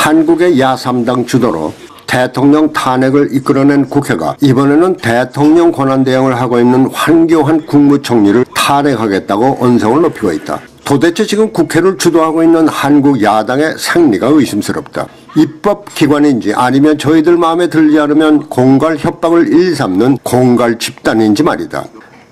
한국의 야3당 주도로 대통령 탄핵을 이끌어낸 국회가 이번에는 대통령 권한 대행을 하고 있는 황교안 국무총리를 탄핵하겠다고 언성을 높이고 있다. 도대체 지금 국회를 주도하고 있는 한국 야당의 생리가 의심스럽다. 입법기관인지 아니면 저희들 마음에 들지 않으면 공갈 협박을 일삼는 공갈 집단인지 말이다.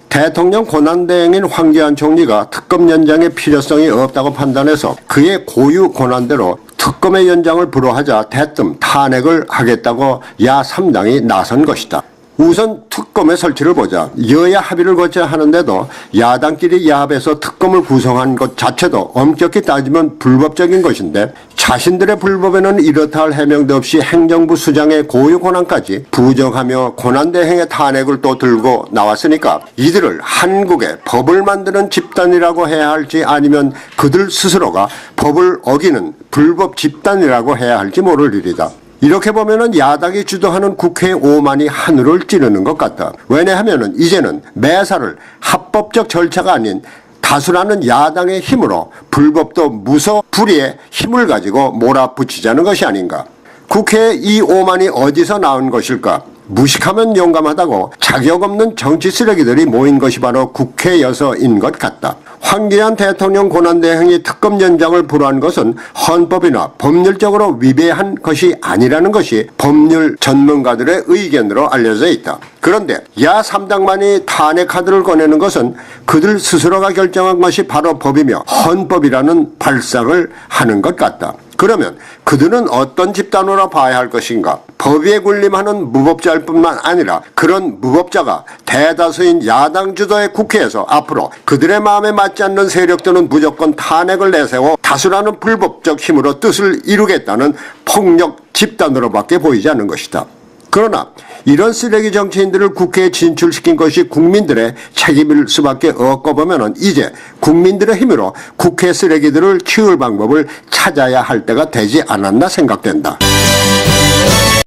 대통령 권한대행인 황교안 총리가 특검 연장의 필요성이 없다고 판단해서 그의 고유 권한대로 특검의 연장을 불허하자 대뜸 탄핵을 하겠다고 야 3당이 나선 것이다. 우선 특검의 설치를 보자. 여야 합의를 거쳐야 하는데도 야당끼리 야합해서 특검을 구성한 것 자체도 엄격히 따지면 불법적인 것인데 자신들의 불법에는 이렇다 할 해명도 없이 행정부 수장의 고유 권한까지 부정하며 권한대행의 탄핵을 또 들고 나왔으니까 이들을 한국의 법을 만드는 집단이라고 해야 할지 아니면 그들 스스로가 법을 어기는 불법 집단이라고 해야 할지 모를 일이다. 이렇게 보면은 야당이 주도하는 국회의 오만이 하늘을 찌르는 것 같다. 왜냐하면은 이제는 매사를 합법적 절차가 아닌 다수라는 야당의 힘으로 불법도 무서 불의의 힘을 가지고 몰아붙이자는 것이 아닌가. 국회에 이 오만이 어디서 나온 것일까? 무식하면 용감하다고 자격 없는 정치 쓰레기들이 모인 것이 바로 국회여서인 것 같다. 황교안 대통령 권한대행이 특검 연장을 불허한 것은 헌법이나 법률적으로 위배한 것이 아니라는 것이 법률 전문가들의 의견으로 알려져 있다. 그런데 야 3당만이 탄핵 카드를 꺼내는 것은 그들 스스로가 결정한 것이 바로 법이며 헌법이라는 발상을 하는 것 같다. 그러면 그들은 어떤 집단으로 봐야 할 것인가? 법위에 군림하는 무법자일 뿐만 아니라 그런 무법자가 대다수인 야당 주도의 국회에서 앞으로 그들의 마음에 맞지 않는 세력들은 무조건 탄핵을 내세워 다수라는 불법적 힘으로 뜻을 이루겠다는 폭력 집단으로밖에 보이지 않는 것이다. 그러나 이런 쓰레기 정치인들을 국회에 진출시킨 것이 국민들의 책임일 수밖에 없고 보면은 이제 국민들의 힘으로 국회 쓰레기들을 키울 방법을 찾아야 할 때가 되지 않았나 생각된다.